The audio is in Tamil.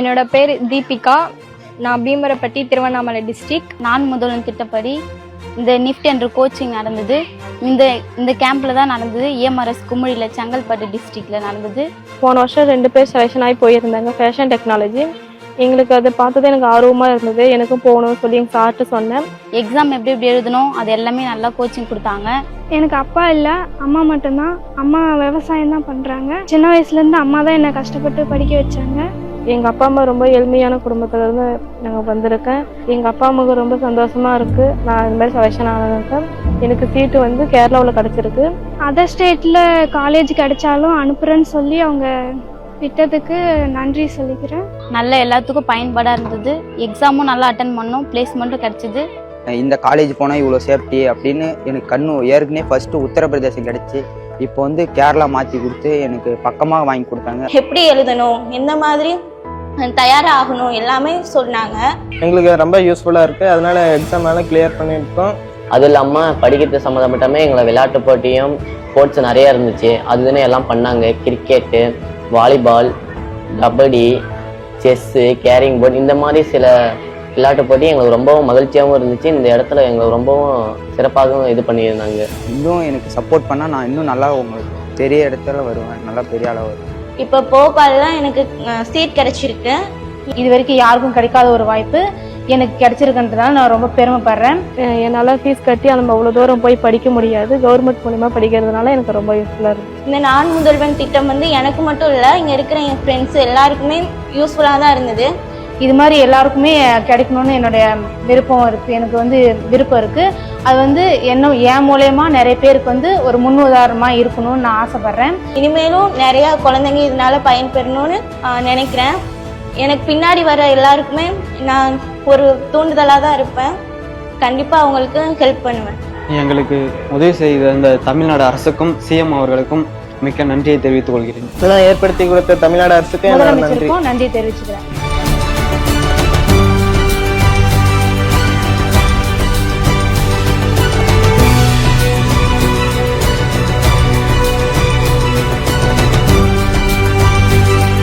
என்னோட பேர் தீபிகா. நான் பீமரப்பட்டி திருவண்ணாமலை டிஸ்ட்ரிக்ட் நான் முதல்வன் திட்டப்படி இந்த நிஃப்ட் என்ற கோச்சிங் நடந்தது. இந்த இந்த கேம்ப்ல தான் நடந்தது. ஏஎம்ஆர்எஸ் குமுழியில் செங்கல்பட்டு டிஸ்ட்ரிக்ட்ல நடந்தது. போன வருஷம் ரெண்டு பேர் செலெக்ஷன் ஆகி போயிருந்தாங்க. ஃபேஷன் டெக்னாலஜி எங்களுக்கு அதை பார்த்தது எனக்கு ஆர்வமாக இருந்தது. எனக்கும் போகணும்னு சொல்லி எங்கள் சார்ட்டு சொன்னேன். எக்ஸாம் எப்படி எப்படி எழுதணும்? அது எல்லாமே நல்லா கோச்சிங் கொடுத்தாங்க. எனக்கு அப்பா இல்லை அம்மா மட்டும்தான். அம்மா விவசாயம் தான் பண்ணுறாங்க சின்ன வயசுலேருந்து அம்மா தான் என்னை கஷ்டப்பட்டு படிக்க வச்சாங்க. எங்கள் அப்பா அம்மா ரொம்ப எளிமையான குடும்பத்துல இருந்து நாங்கள் வந்திருக்கேன். எங்கள் அப்பா அம்மாவுக்கு ரொம்ப சந்தோஷமாக இருக்குது நான் இந்த மாதிரி செலெக்ஷன் ஆனதுக்கு எனக்கு சீட்டு வந்து கேரளாவில் கிடச்சிருக்கு. அதர் ஸ்டேட்டில் காலேஜ் கிடைச்சாலும் அனுப்புகிறேன்னு சொல்லி அவங்க விட்டதுக்கு நன்றி சொல்லிக்கிறேன். நல்ல எல்லாத்துக்கும் பயன்பாடாக இருந்தது. எக்ஸாமும் நல்லா அட்டன் பண்ணோம். பிளேஸ்மெண்ட்டும் கிடச்சிது. இந்த காலேஜ் போனால் இவ்வளோ சேஃப்டி அப்படின்னு எனக்கு கண்ணு ஏற்கனவே ஃபஸ்ட்டு உத்தரப்பிரதேசம் கிடச்சி. இப்போ வந்து கேரளா மாற்றி கொடுத்து எனக்கு பக்கமாக வாங்கி கொடுத்தாங்க. எப்படி எழுதணும்? எந்த மாதிரி தயாராகணும் எல்லாமே சொன்னாங்க. எங்களுக்கு ரொம்ப யூஸ்ஃபுல்லாக இருக்குது அதனால எக்ஸாம் எல்லாம் கிளியர் பண்ணியிருக்கோம். அது இல்லாமல் படிக்கிறது சம்மந்தப்பட்டமே எங்களை விளையாட்டு போட்டியும் ஸ்போர்ட்ஸ் நிறைய இருந்துச்சு. அதுன்னு எல்லாம் பண்ணாங்க. Cricket volleyball kabaddi chess carrom board இந்த மாதிரி சில விளையாட்டு போட்டி எங்களுக்கு ரொம்பவும் மகிழ்ச்சியாகவும் இருந்துச்சு. இந்த இடத்துல எங்களுக்கு ரொம்பவும் சிறப்பாகவும் இது பண்ணியிருந்தாங்க. இன்னும் எனக்கு சப்போர்ட் பண்ணால் நான் இன்னும் நல்லா உங்களுக்கு பெரிய இடத்துல வருவேன். நல்லா பெரிய அளவு வருவேன். இப்போ போபாலில் எனக்கு சீட் கிடைச்சிருக்கு. இது வரைக்கும் யாருக்கும் கிடைக்காத ஒரு வாய்ப்பு. எனக்கு கிடைச்சிருக்குன்றதுனால நான் ரொம்ப பெருமைப்படுறேன். என்னால் ஃபீஸ் கட்டி நம்ம அவ்வளோ தூரம் போய் படிக்க முடியாது. கவர்மெண்ட் மூலிமா படிக்கிறதுனால எனக்கு ரொம்ப யூஸ்ஃபுல்லாக இருக்குது இந்த நான் முதல்வன் திட்டம் வந்து எனக்கு மட்டும் இல்லை இங்கே இருக்கிற என் ஃப்ரெண்ட்ஸ் எல்லாருக்குமே யூஸ்ஃபுல்லாக தான் இருந்தது. இது மாதிரி எல்லாருக்குமே கிடைக்கணும்னு என்னுடைய விருப்பம் இருக்கு. எனக்கு வந்து விருப்பம் இருக்கு. அது வந்து என்ன என் மூலயமா நிறைய பேருக்கு வந்து ஒரு முன்னுதாரணமா இருக்கணும்னு நான் ஆசைப்படுறேன். இனிமேலும் நிறையா குழந்தைங்க இதனால பயன்பெறணும்னு நினைக்கிறேன். எனக்கு பின்னாடி வர எல்லாருக்குமே நான் ஒரு தூண்டுதலாக தான் இருப்பேன். கண்டிப்பாக அவங்களுக்கு ஹெல்ப் பண்ணுவேன். எங்களுக்கு உதவி செய்த இந்த தமிழ்நாடு அரசுக்கும் சிஎம் அவர்களுக்கும் மிக்க நன்றியை தெரிவித்துக் கொள்கிறேன். இதெல்லாம் ஏற்படுத்தி கொடுத்த தமிழ்நாடு அரசுக்கு நன்றி தெரிவிச்சுக்கிறேன்.